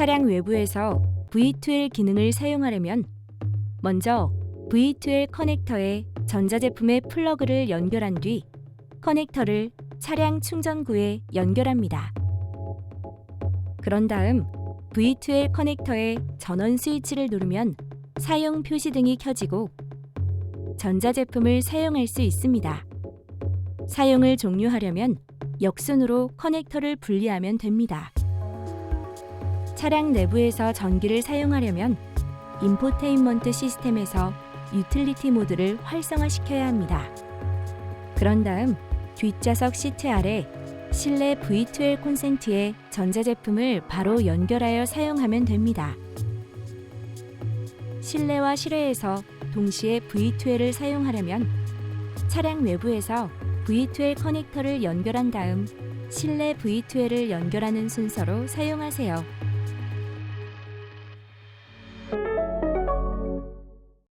차량 외부에서 V2L 기능을 사용하려면 먼저 V2L 커넥터에 전자제품의 플러그를 연결한 뒤 커넥터를 차량 충전구에 연결합니다. 그런 다음 V2L 커넥터의 전원 스위치를 누르면 사용 표시등이 켜지고 전자제품을 사용할 수 있습니다. 사용을 종료하려면 역순으로 커넥터를 분리하면 됩니다. 차량 내부에서 전기를 사용하려면 인포테인먼트 시스템에서 유틸리티 모드를 활성화시켜야 합니다. 그런 다음 뒷좌석 시트 아래 실내 V2L 콘센트에 전자제품을 바로 연결하여 사용하면 됩니다. 실내와 실외에서 동시에 V2L을 사용하려면 차량 외부에서 V2L 커넥터를 연결한 다음 실내 V2L을 연결하는 순서로 사용하세요.